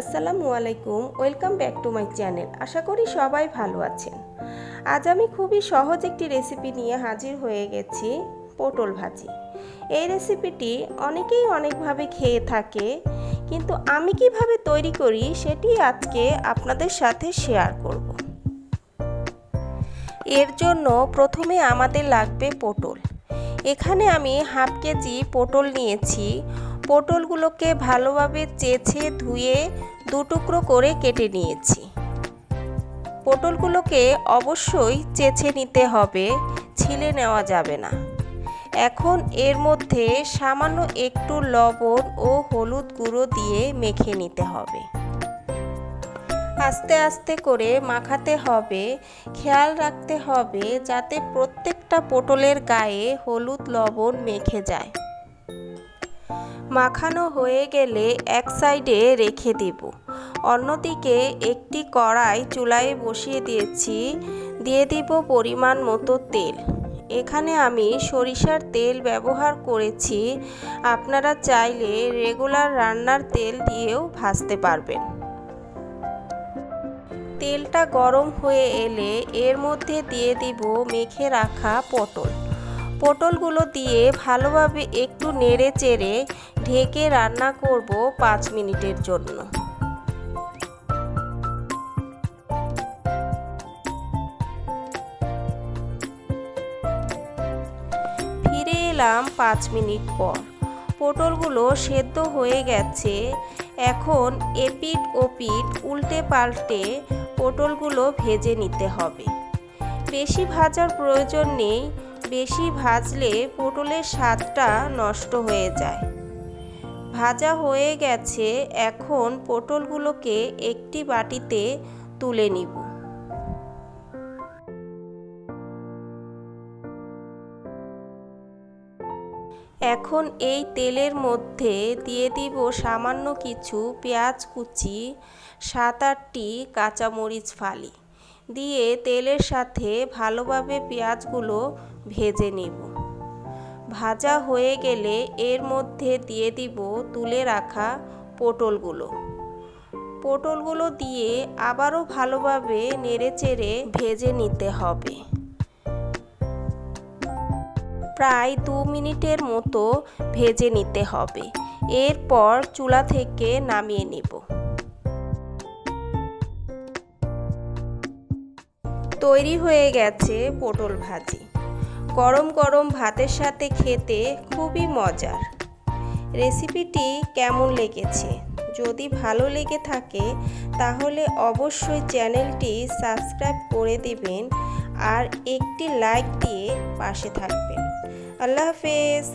আসসালামু আলাইকুম, welcome back to my channel. আশা করি সবাই ভালো আছেন। আজ আমি খুবই সহজ একটি রেসিপি নিয়ে হাজির হয়ে গেছি পটল ভাজি। এই রেসিপিটি অনেকেই অনেকভাবে খেয়ে থাকে, কিন্তু আমি কীভাবে তৈরি করি সেটি আজকে আপনাদের সাথে শেয়ার করব। এর জন্য প্রথমে আমাদের লাগবে পটল। এখানে আমি হাফ কেজি পটল নিয়েছি। পটলগুলোকে ভালোভাবে চেছে, ধুয়ে দু টুকরো করে কেটে নিয়েছি। পটলগুলোকে অবশ্যই চেছে নিতে হবে, ছিলে নেওয়া যাবে না। এখন এর মধ্যে সামান্য একটু লবণ ও হলুদ গুঁড়ো দিয়ে মেখে নিতে হবে। আস্তে আস্তে করে মাখাতে হবে। খেয়াল রাখতে হবে যাতে প্রত্যেকটা পটলের গায়ে হলুদ লবণ মেখে যায়। মাখানো হয়ে গেলে এক সাইডে রেখে দেব। অন্যদিকে একটি কড়াই চুলায় বসিয়ে দিয়েছি। দিয়ে দিব পরিমাণ মতো তেল। এখানে আমি সরিষার তেল ব্যবহার করেছি। আপনারা চাইলে রেগুলার রান্নার তেল দিয়েও ভাজতে পারবেন। তেলটা গরম হয়ে এলে এর মধ্যে দিয়ে দিব মেখে রাখা পটল। পটলগুলো দিয়ে ভালোভাবে একটু নেড়ে চেড়ে ঢেকে রান্না করব পাঁচ মিনিটের জন্য। ফিরে এলাম পাঁচ মিনিট পর। পটলগুলো সেদ্ধ হয়ে গেছে। এখন এপিট ওপিট উল্টে পাল্টে পটলগুলো ভেজে নিতে হবে। বেশি ভাজার প্রয়োজন নেই। বেশি ভাজলে পটলের স্বাদটা নষ্ট হয়ে যায়। ভাজা হয়ে গেছে, এখন পটলগুলোকে একটি বাটিতে তুলে নিব। এখন এই তেলের মধ্যে দিয়ে দিব সামান্য কিছু পেঁয়াজ কুচি, সাত আটটি কাঁচামরিচ ফালি। দিয়ে তেলের সাথে ভালোভাবে পেঁয়াজগুলো ভেজে নেব। ভাজা হয়ে গেলে এর মধ্যে দিয়ে দিব তুলে রাখা পটলগুলো। পটলগুলো দিয়ে আবারও ভালোভাবে নেড়েচেড়ে ভেজে নিতে হবে। প্রায় দু মিনিটের মতো ভেজে নিতে হবে। এরপর চুলা থেকে নামিয়ে নেব। তৈরি হয়ে গেছে পটল ভাজি। গরম গরম ভাতের সাথে খেতে খুবই মজার। রেসিপিটি কেমন লেগেছে? যদি ভালো লেগে থাকে, তাহলে অবশ্যই চ্যানেলটি সাবস্ক্রাইব করে দেবেন আর একটি লাইক দিয়ে পাশে থাকবেন। আল্লাহ হাফেজ।